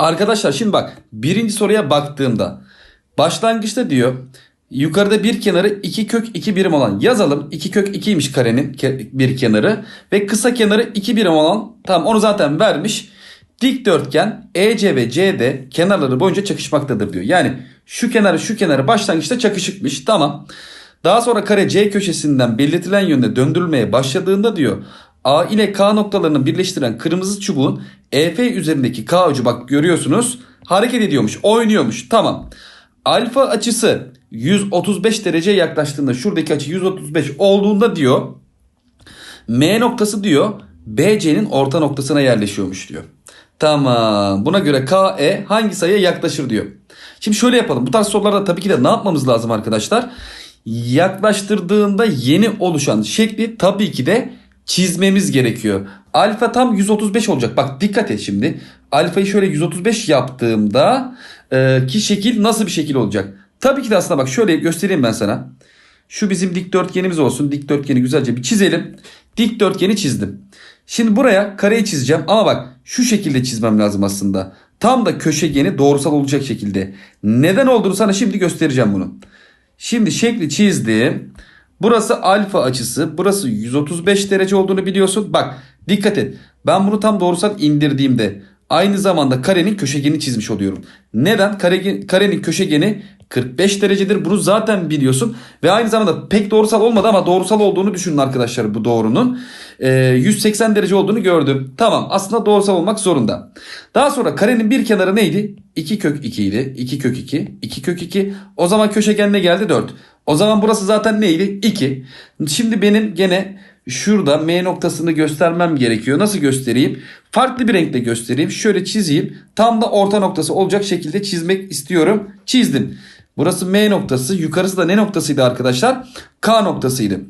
Arkadaşlar şimdi bak birinci soruya baktığımda başlangıçta diyor yukarıda bir kenarı 2 kök 2 birim olan yazalım. 2 kök 2'ymiş karenin bir kenarı ve kısa kenarı 2 birim olan tamam onu zaten vermiş. Dikdörtgen EC ve CD kenarları boyunca çakışmaktadır diyor. Yani şu kenarı şu kenarı başlangıçta çakışıkmış tamam. Daha sonra kare C köşesinden belirtilen yönde döndürülmeye başladığında diyor A ile K noktalarını birleştiren kırmızı çubuğun EF üzerindeki K ucu bak görüyorsunuz hareket ediyormuş oynuyormuş tamam. Alfa açısı 135 derece yaklaştığında şuradaki açı 135 olduğunda diyor M noktası diyor BC'nin orta noktasına yerleşiyormuş diyor. Tamam buna göre KE hangi sayıya yaklaşır diyor. Şimdi şöyle yapalım bu tarz sorularda tabii ki de ne yapmamız lazım arkadaşlar? Yaklaştırdığında yeni oluşan şekli tabii ki de çizmemiz gerekiyor. Alfa tam 135 olacak. Bak dikkat et şimdi. Alfayı şöyle 135 yaptığımda e, ki şekil nasıl bir şekil olacak? Tabii ki de aslında bak şöyle göstereyim ben sana. Şu bizim dikdörtgenimiz olsun. Dikdörtgeni güzelce bir çizelim. Dikdörtgeni çizdim. Şimdi buraya kareyi çizeceğim ama bak şu şekilde çizmem lazım aslında. Tam da köşegeni doğrusal olacak şekilde. Neden olduğunu sana şimdi göstereceğim bunu. Şimdi şekli çizdim. Burası alfa açısı. Burası 135 derece olduğunu biliyorsun. Bak dikkat et. Ben bunu tam doğrusal indirdiğimde aynı zamanda karenin köşegeni çizmiş oluyorum. Neden? Kare, karenin köşegeni 45 derecedir. Bunu zaten biliyorsun. Ve aynı zamanda pek doğrusal olmadı ama doğrusal olduğunu düşünün arkadaşlar bu doğrunun. Ee, 180 derece olduğunu gördüm. Tamam aslında doğrusal olmak zorunda. Daha sonra karenin bir kenarı neydi? 2 kök 2 idi. 2 kök 2. 2 kök 2. O zaman köşegen ne geldi? 4. O zaman burası zaten neydi? 2. Şimdi benim gene şurada M noktasını göstermem gerekiyor. Nasıl göstereyim? Farklı bir renkle göstereyim. Şöyle çizeyim. Tam da orta noktası olacak şekilde çizmek istiyorum. Çizdim. Burası M noktası. Yukarısı da ne noktasıydı arkadaşlar? K noktasıydı.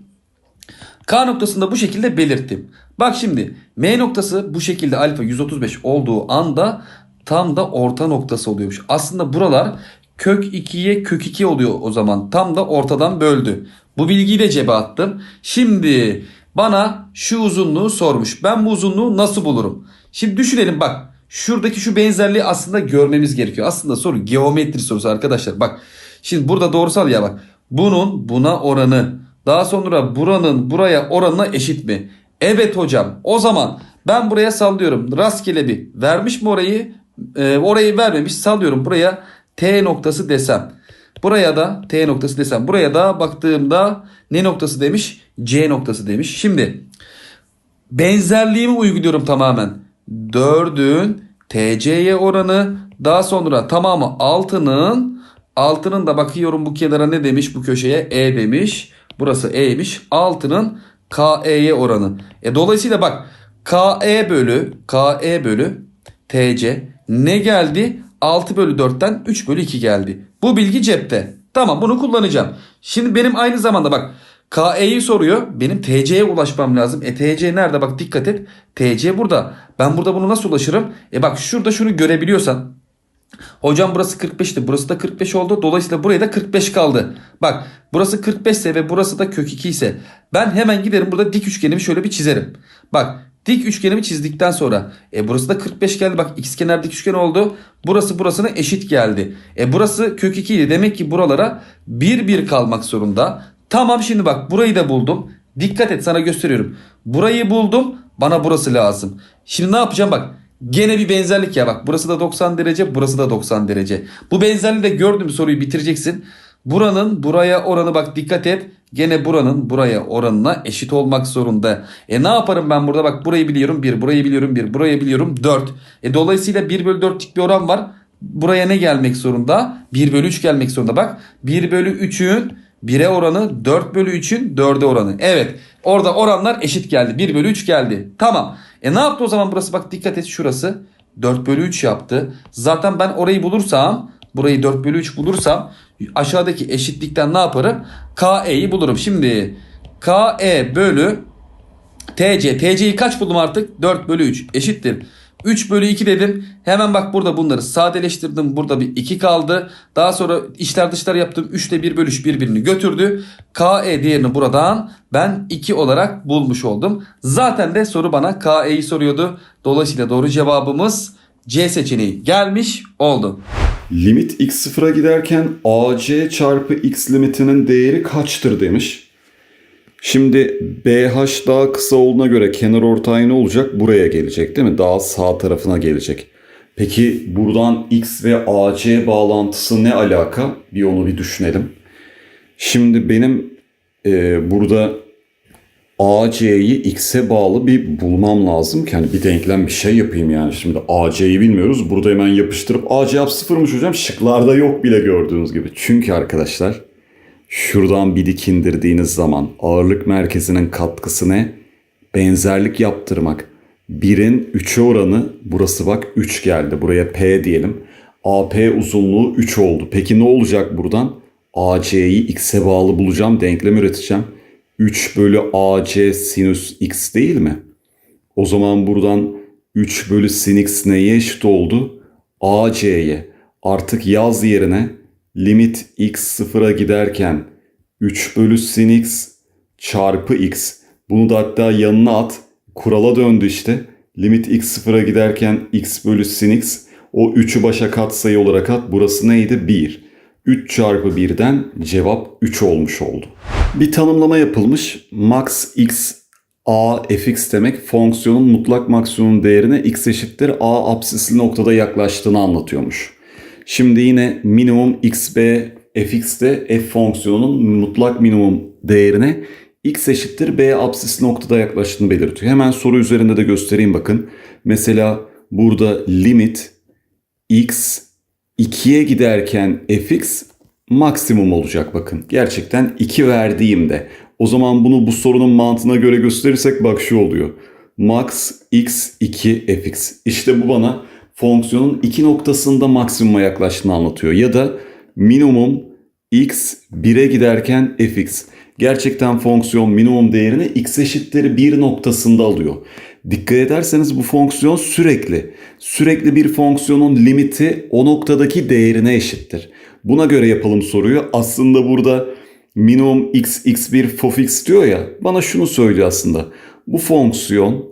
K noktasında bu şekilde belirttim. Bak şimdi M noktası bu şekilde alfa 135 olduğu anda tam da orta noktası oluyormuş. Aslında buralar kök 2'ye kök 2 oluyor o zaman. Tam da ortadan böldü. Bu bilgiyi de cebe attım. Şimdi bana şu uzunluğu sormuş. Ben bu uzunluğu nasıl bulurum? Şimdi düşünelim bak. Şuradaki şu benzerliği aslında görmemiz gerekiyor. Aslında soru geometri sorusu arkadaşlar. Bak şimdi burada doğrusal ya bak. Bunun buna oranı daha sonra buranın buraya oranına eşit mi? Evet hocam. O zaman ben buraya sallıyorum. Rastgele bir vermiş mi orayı? Ee, orayı vermemiş. Sallıyorum buraya T noktası desem. Buraya da T noktası desem. Buraya da baktığımda ne noktası demiş? C noktası demiş. Şimdi benzerliğimi uyguluyorum tamamen. 4'ün TC'ye oranı daha sonra tamamı 6'nın 6'nın da bakıyorum bu kenara ne demiş bu köşeye E demiş. Burası E'ymiş. 6'nın KE'ye oranı. E dolayısıyla bak KE bölü KE bölü TC ne geldi? 6 bölü 4'ten 3 bölü 2 geldi. Bu bilgi cepte. Tamam bunu kullanacağım. Şimdi benim aynı zamanda bak KE'yi soruyor. Benim TC'ye ulaşmam lazım. E TC nerede? Bak dikkat et. TC burada. Ben burada bunu nasıl ulaşırım? E bak şurada şunu görebiliyorsan. Hocam burası 45'ti. Burası da 45 oldu. Dolayısıyla buraya da 45 kaldı. Bak burası 45 ise ve burası da kök 2 ise ben hemen giderim burada dik üçgenimi şöyle bir çizerim. Bak dik üçgenimi çizdikten sonra e burası da 45 geldi. Bak ikizkenar dik üçgen oldu. Burası burasına eşit geldi. E burası kök 2 idi. Demek ki buralara 1 1 kalmak zorunda. Tamam şimdi bak burayı da buldum. Dikkat et sana gösteriyorum. Burayı buldum. Bana burası lazım. Şimdi ne yapacağım bak. Gene bir benzerlik ya bak. Burası da 90 derece, burası da 90 derece. Bu benzerliği de gördüm soruyu bitireceksin. Buranın buraya oranı bak dikkat et. Gene buranın buraya oranına eşit olmak zorunda. E ne yaparım ben burada? Bak burayı biliyorum 1, burayı biliyorum 1, burayı biliyorum 4. E dolayısıyla 1 bölü 4'lük bir oran var. Buraya ne gelmek zorunda? 1 bölü 3 gelmek zorunda. Bak 1 bölü 3'ün 1'e oranı 4 bölü 3'ün 4'e oranı. Evet orada oranlar eşit geldi. 1 bölü 3 geldi. Tamam. E ne yaptı o zaman burası? Bak dikkat et şurası. 4 bölü 3 yaptı. Zaten ben orayı bulursam burayı 4 bölü 3 bulursam aşağıdaki eşitlikten ne yaparım? KE'yi bulurum. Şimdi KE bölü TC. TC'yi kaç buldum artık? 4 bölü 3 eşittir. 3 bölü 2 dedim. Hemen bak burada bunları sadeleştirdim. Burada bir 2 kaldı. Daha sonra içler dışlar yaptım. 3 ile 1 bölü 3 birbirini götürdü. KE değerini buradan ben 2 olarak bulmuş oldum. Zaten de soru bana KE'yi soruyordu. Dolayısıyla doğru cevabımız C seçeneği gelmiş oldu. Limit x sıfıra giderken AC çarpı x limitinin değeri kaçtır demiş. Şimdi BH daha kısa olduğuna göre kenar ortay ne olacak? Buraya gelecek değil mi? Daha sağ tarafına gelecek. Peki buradan x ve AC bağlantısı ne alaka? Bir onu bir düşünelim. Şimdi benim e, burada AC'yi x'e bağlı bir bulmam lazım ki hani bir denklem bir şey yapayım yani. Şimdi AC'yi bilmiyoruz. Burada hemen yapıştırıp AC yap sıfırmış hocam. Şıklarda yok bile gördüğünüz gibi. Çünkü arkadaşlar şuradan bir dik indirdiğiniz zaman ağırlık merkezinin katkısı ne? Benzerlik yaptırmak. 1'in 3'e oranı burası bak 3 geldi. Buraya P diyelim. AP uzunluğu 3 oldu. Peki ne olacak buradan? AC'yi x'e bağlı bulacağım. Denklem üreteceğim. 3 bölü AC sinüs x değil mi? O zaman buradan 3 bölü sin x neye eşit oldu? AC'ye. Artık yaz yerine limit x sıfıra giderken 3 bölü sin x çarpı x. Bunu da hatta yanına at. Kurala döndü işte. Limit x sıfıra giderken x bölü sin x. O 3'ü başa katsayı olarak at. Burası neydi? 1. 3 çarpı 1'den cevap 3 olmuş oldu. Bir tanımlama yapılmış. Max x a fx demek fonksiyonun mutlak maksimum değerine x eşittir a apsisli noktada yaklaştığını anlatıyormuş. Şimdi yine minimum xb fx de f fonksiyonunun mutlak minimum değerine x eşittir b apsisli noktada yaklaştığını belirtiyor. Hemen soru üzerinde de göstereyim bakın. Mesela burada limit x 2'ye giderken fx maksimum olacak bakın. Gerçekten 2 verdiğimde. O zaman bunu bu sorunun mantığına göre gösterirsek bak şu oluyor. Max x2 fx. İşte bu bana fonksiyonun iki noktasında maksimuma yaklaştığını anlatıyor. Ya da minimum x 1'e giderken fx. Gerçekten fonksiyon minimum değerini x eşittir 1 noktasında alıyor. Dikkat ederseniz bu fonksiyon sürekli. Sürekli bir fonksiyonun limiti o noktadaki değerine eşittir. Buna göre yapalım soruyu. Aslında burada minimum x x1 fof x diyor ya. Bana şunu söylüyor aslında. Bu fonksiyon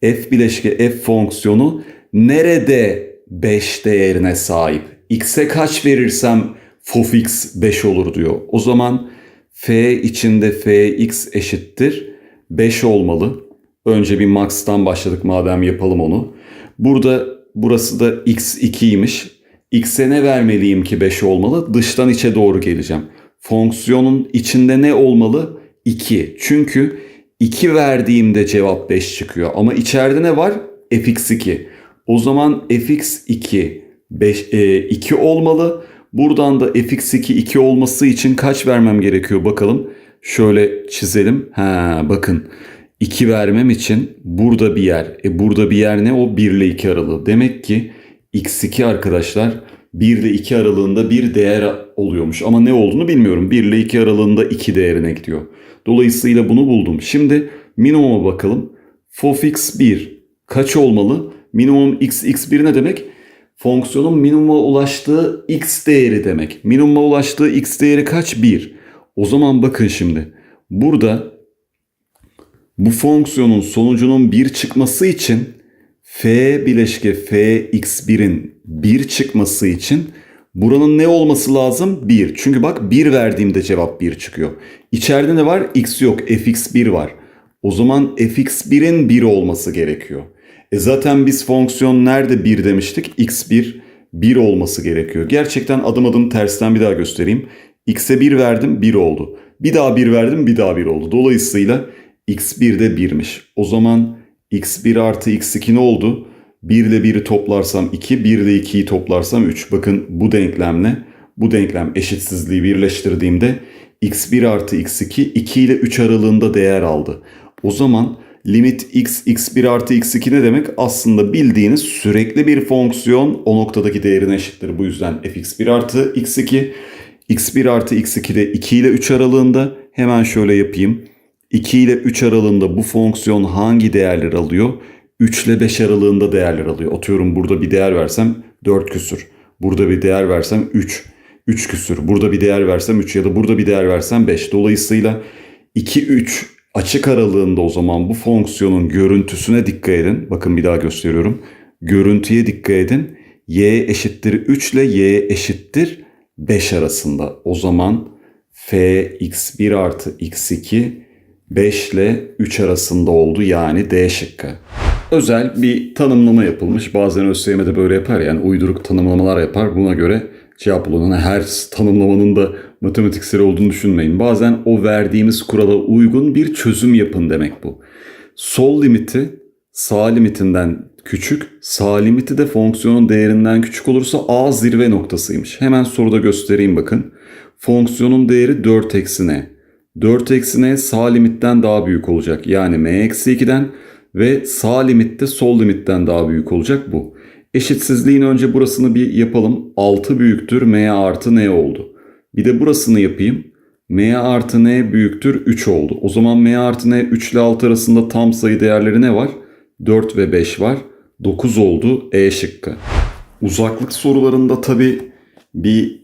f bileşke f fonksiyonu nerede 5 değerine sahip? x'e kaç verirsem fof x 5 olur diyor. O zaman f içinde fx eşittir 5 olmalı. Önce bir max'tan başladık madem yapalım onu. Burada burası da x2'ymiş. X'e ne vermeliyim ki 5 olmalı? Dıştan içe doğru geleceğim. Fonksiyonun içinde ne olmalı? 2. Çünkü 2 verdiğimde cevap 5 çıkıyor. Ama içeride ne var? fx2. O zaman fx2 5, e, 2 olmalı. Buradan da fx2 2 olması için kaç vermem gerekiyor bakalım. Şöyle çizelim. Ha bakın 2 vermem için burada bir yer. E burada bir yer ne? O 1 ile 2 aralığı. Demek ki x2 arkadaşlar 1 ile 2 aralığında bir değer oluyormuş. Ama ne olduğunu bilmiyorum. 1 ile 2 aralığında 2 değerine gidiyor. Dolayısıyla bunu buldum. Şimdi minimuma bakalım. Fofx 1 kaç olmalı? Minimum x x1 ne demek? Fonksiyonun minimuma ulaştığı x değeri demek. Minimuma ulaştığı x değeri kaç? 1. O zaman bakın şimdi. Burada bu fonksiyonun sonucunun 1 çıkması için f bileşke fx1'in 1 çıkması için buranın ne olması lazım? 1. Çünkü bak 1 verdiğimde cevap 1 çıkıyor. İçeride ne var? x yok. fx1 var. O zaman fx1'in 1 olması gerekiyor. E zaten biz fonksiyon nerede 1 demiştik? x1 1 olması gerekiyor. Gerçekten adım adım tersten bir daha göstereyim. x'e 1 verdim 1 oldu. Bir daha 1 verdim bir daha 1 oldu. Dolayısıyla x1 de 1'miş. O zaman x1 artı x2 ne oldu? 1 ile 1'i toplarsam 2, 1 ile 2'yi toplarsam 3. Bakın bu denklemle bu denklem eşitsizliği birleştirdiğimde x1 artı x2 2 ile 3 aralığında değer aldı. O zaman limit x x1 artı x2 ne demek? Aslında bildiğiniz sürekli bir fonksiyon o noktadaki değerine eşittir. Bu yüzden fx1 artı x2 x1 artı x2 de 2 ile 3 aralığında hemen şöyle yapayım. 2 ile 3 aralığında bu fonksiyon hangi değerler alıyor? 3 ile 5 aralığında değerler alıyor. Atıyorum burada bir değer versem 4 küsür. Burada bir değer versem 3. 3 küsür. Burada bir değer versem 3 ya da burada bir değer versem 5. Dolayısıyla 2-3 açık aralığında o zaman bu fonksiyonun görüntüsüne dikkat edin. Bakın bir daha gösteriyorum. Görüntüye dikkat edin. Y eşittir 3 ile Y eşittir 5 arasında. O zaman f x1 artı x2 5 ile 3 arasında oldu yani D şıkkı. Özel bir tanımlama yapılmış. Bazen ÖSYM'de böyle yapar yani uyduruk tanımlamalar yapar. Buna göre cevap bulun. Hani her tanımlamanın da matematiksel olduğunu düşünmeyin. Bazen o verdiğimiz kurala uygun bir çözüm yapın demek bu. Sol limiti sağ limitinden küçük, sağ limiti de fonksiyonun değerinden küçük olursa A zirve noktasıymış. Hemen soruda göstereyim bakın. Fonksiyonun değeri 4 eksi n. 4 eksi n sağ limitten daha büyük olacak. Yani m eksi 2'den ve sağ limitte sol limitten daha büyük olacak bu. Eşitsizliğin önce burasını bir yapalım. 6 büyüktür m artı n oldu. Bir de burasını yapayım. m artı n büyüktür 3 oldu. O zaman m artı n 3 ile 6 arasında tam sayı değerleri ne var? 4 ve 5 var. 9 oldu E şıkkı. Uzaklık sorularında tabi bir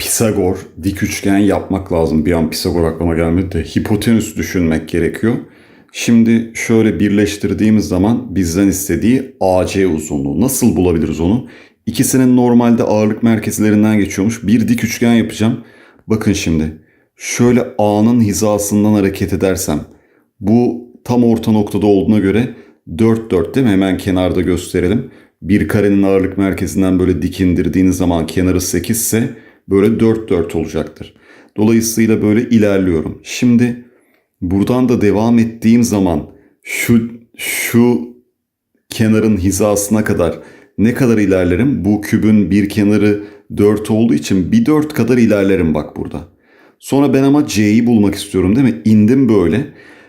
Pisagor, dik üçgen yapmak lazım. Bir an Pisagor aklıma gelmedi de hipotenüs düşünmek gerekiyor. Şimdi şöyle birleştirdiğimiz zaman bizden istediği AC uzunluğu. Nasıl bulabiliriz onu? İkisinin normalde ağırlık merkezlerinden geçiyormuş. Bir dik üçgen yapacağım. Bakın şimdi. Şöyle A'nın hizasından hareket edersem bu tam orta noktada olduğuna göre 4 4 değil mi? Hemen kenarda gösterelim. Bir karenin ağırlık merkezinden böyle dik indirdiğiniz zaman kenarı 8 ise böyle 4 4 olacaktır. Dolayısıyla böyle ilerliyorum. Şimdi buradan da devam ettiğim zaman şu şu kenarın hizasına kadar ne kadar ilerlerim? Bu kübün bir kenarı 4 olduğu için bir 4 kadar ilerlerim bak burada. Sonra ben ama C'yi bulmak istiyorum değil mi? İndim böyle.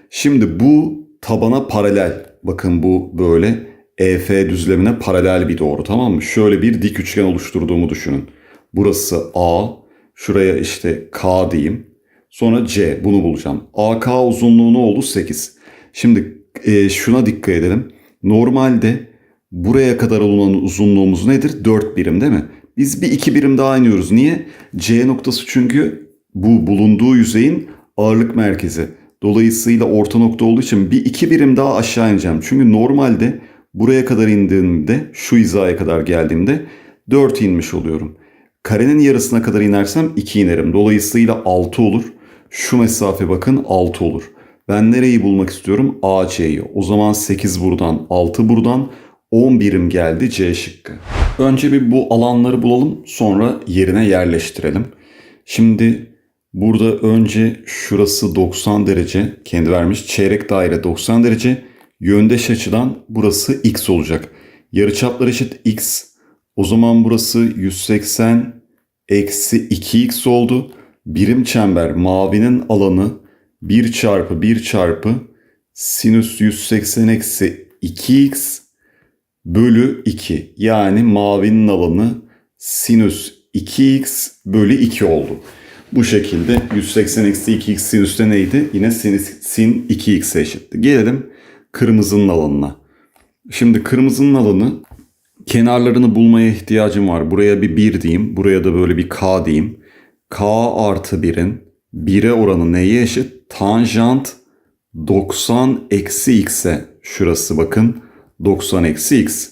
Şimdi bu tabana paralel. Bakın bu böyle EF düzlemine paralel bir doğru tamam mı? Şöyle bir dik üçgen oluşturduğumu düşünün. Burası A. Şuraya işte K diyeyim. Sonra C. Bunu bulacağım. AK uzunluğu ne oldu? 8. Şimdi e, şuna dikkat edelim. Normalde buraya kadar olan uzunluğumuz nedir? 4 birim değil mi? Biz bir iki birim daha iniyoruz. Niye? C noktası çünkü bu bulunduğu yüzeyin ağırlık merkezi. Dolayısıyla orta nokta olduğu için bir iki birim daha aşağı ineceğim. Çünkü normalde buraya kadar indiğimde şu hizaya kadar geldiğimde 4 inmiş oluyorum. Karenin yarısına kadar inersem 2 inerim. Dolayısıyla 6 olur. Şu mesafe bakın 6 olur. Ben nereyi bulmak istiyorum? AC'yi. O zaman 8 buradan, 6 buradan, 10 birim geldi C şıkkı. Önce bir bu alanları bulalım sonra yerine yerleştirelim. Şimdi burada önce şurası 90 derece kendi vermiş. Çeyrek daire 90 derece. Yöndeş açıdan burası x olacak. Yarıçaplar eşit x. O zaman burası 180 eksi 2x oldu. Birim çember mavinin alanı 1 çarpı 1 çarpı sinüs 180 eksi 2x bölü 2. Yani mavinin alanı sinüs 2x bölü 2 oldu. Bu şekilde 180 eksi 2x sinüste neydi? Yine sin, sin 2x eşitti. Gelelim kırmızının alanına. Şimdi kırmızının alanı kenarlarını bulmaya ihtiyacım var. Buraya bir 1 diyeyim. Buraya da böyle bir k diyeyim. k artı 1'in 1'e oranı neye eşit? Tanjant 90 eksi x'e. Şurası bakın 90 eksi x.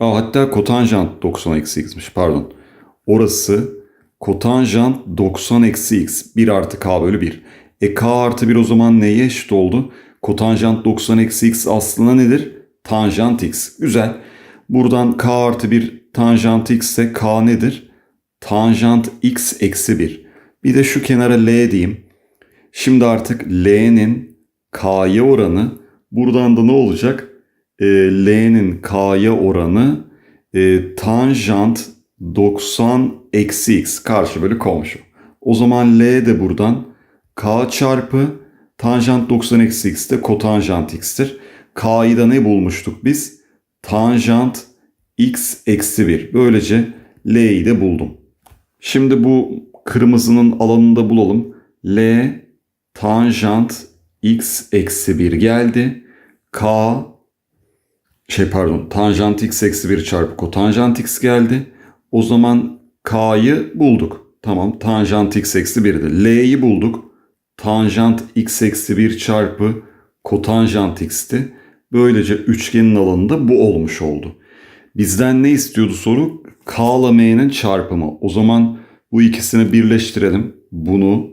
Aa, hatta kotanjant 90 eksi x'miş pardon. Orası kotanjant 90 eksi x. 1 artı k bölü 1. E k artı 1 o zaman neye eşit oldu? Kotanjant 90 eksi x aslında nedir? Tanjant x. Güzel. Buradan k artı 1 tanjant x ise k nedir? Tanjant x eksi 1. Bir de şu kenara l diyeyim. Şimdi artık l'nin k'ya oranı buradan da ne olacak? E, l'nin k'ya oranı e, tanjant 90 eksi x karşı bölü komşu. O zaman l de buradan k çarpı tanjant 90 eksi x de kotanjant x'tir. K'yı da ne bulmuştuk biz? Tanjant x eksi 1. Böylece l'yi de buldum. Şimdi bu kırmızının alanını da bulalım. L tanjant x eksi 1 geldi. K şey pardon tanjant x eksi 1 çarpı kotanjant x geldi. O zaman k'yı bulduk. Tamam tanjant x eksi 1'di. L'yi bulduk. Tanjant x eksi 1 çarpı kotanjant x'ti. Böylece üçgenin alanında bu olmuş oldu. Bizden ne istiyordu soru? K ile M'nin çarpımı. O zaman bu ikisini birleştirelim. Bunu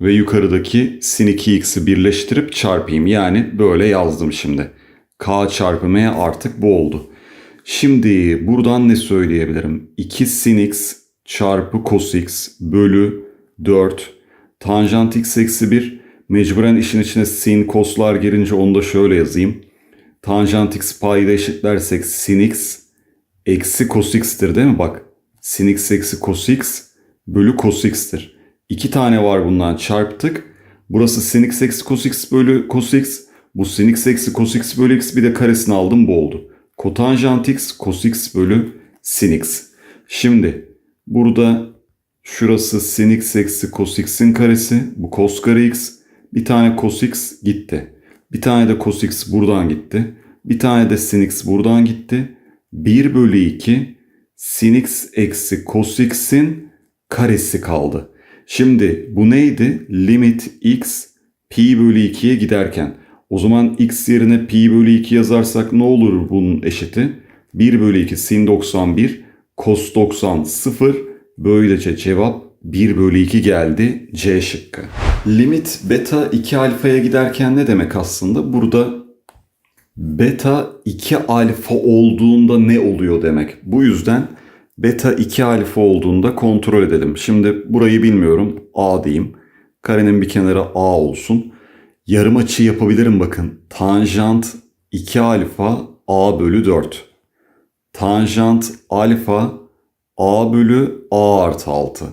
ve yukarıdaki sin 2x'i birleştirip çarpayım. Yani böyle yazdım şimdi. K çarpı M artık bu oldu. Şimdi buradan ne söyleyebilirim? 2 sin x çarpı cos x bölü 4 tanjant x eksi 1 mecburen işin içine sin coslar girince onu da şöyle yazayım. Tanjant x payda eşitlersek sin x eksi cos x'tir değil mi? Bak sin x eksi cos x bölü cos x'tir. İki tane var bundan çarptık. Burası sin x eksi cos x bölü cos x. Bu sin x eksi cos x bölü x bir de karesini aldım bu oldu. Kotanjant x cos x bölü sin x. Şimdi burada şurası sin x eksi cos x'in karesi. Bu cos kare x. Bir tane cos x gitti. Bir tane de cos x buradan gitti. Bir tane de sin x buradan gitti. 1 bölü 2 sin x eksi cos x'in karesi kaldı. Şimdi bu neydi? Limit x pi bölü 2'ye giderken. O zaman x yerine pi bölü 2 yazarsak ne olur bunun eşiti? 1 bölü 2 sin 91 cos 90 0. Böylece cevap 1 bölü 2 geldi C şıkkı. Limit beta 2 alfaya giderken ne demek aslında? Burada beta 2 alfa olduğunda ne oluyor demek. Bu yüzden beta 2 alfa olduğunda kontrol edelim. Şimdi burayı bilmiyorum. A diyeyim. Karenin bir kenarı A olsun. Yarım açı yapabilirim bakın. Tanjant 2 alfa A bölü 4. Tanjant alfa A bölü A artı 6.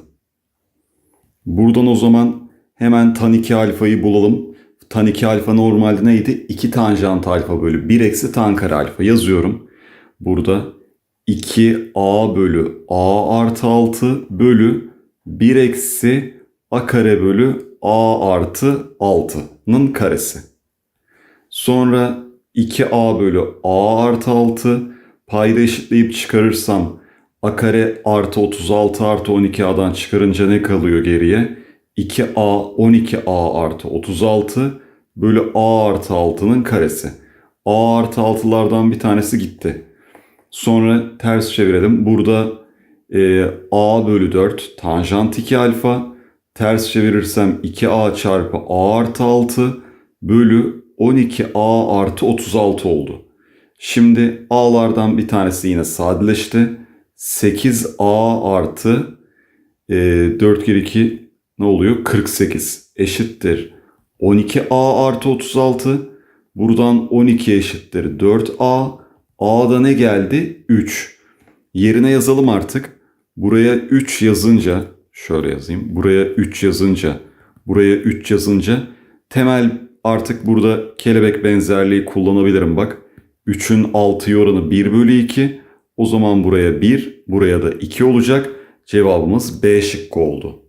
Buradan o zaman hemen tan 2 alfayı bulalım. Tan 2 alfa normalde neydi? 2 tanjant alfa bölü 1 eksi tan kare alfa yazıyorum. Burada 2a bölü a artı 6 bölü 1 eksi a kare bölü a artı 6'nın karesi. Sonra 2a bölü a artı 6 payda eşitleyip çıkarırsam a kare artı 36 artı 12a'dan çıkarınca ne kalıyor geriye? 2a 12a artı 36 bölü a artı 6'nın karesi. a artı 6'lardan bir tanesi gitti. Sonra ters çevirelim. Burada e, a bölü 4 tanjant 2 alfa. Ters çevirirsem 2a çarpı a artı 6 bölü 12a artı 36 oldu. Şimdi a'lardan bir tanesi yine sadeleşti. 8a artı e, 4 kere 2 ne oluyor? 48 eşittir. 12a artı 36. Buradan 12 eşittir 4a. A'da ne geldi? 3. Yerine yazalım artık. Buraya 3 yazınca şöyle yazayım. Buraya 3 yazınca buraya 3 yazınca temel artık burada kelebek benzerliği kullanabilirim bak. 3'ün 6'ya oranı 1 bölü 2. O zaman buraya 1, buraya da 2 olacak. Cevabımız B şıkkı oldu.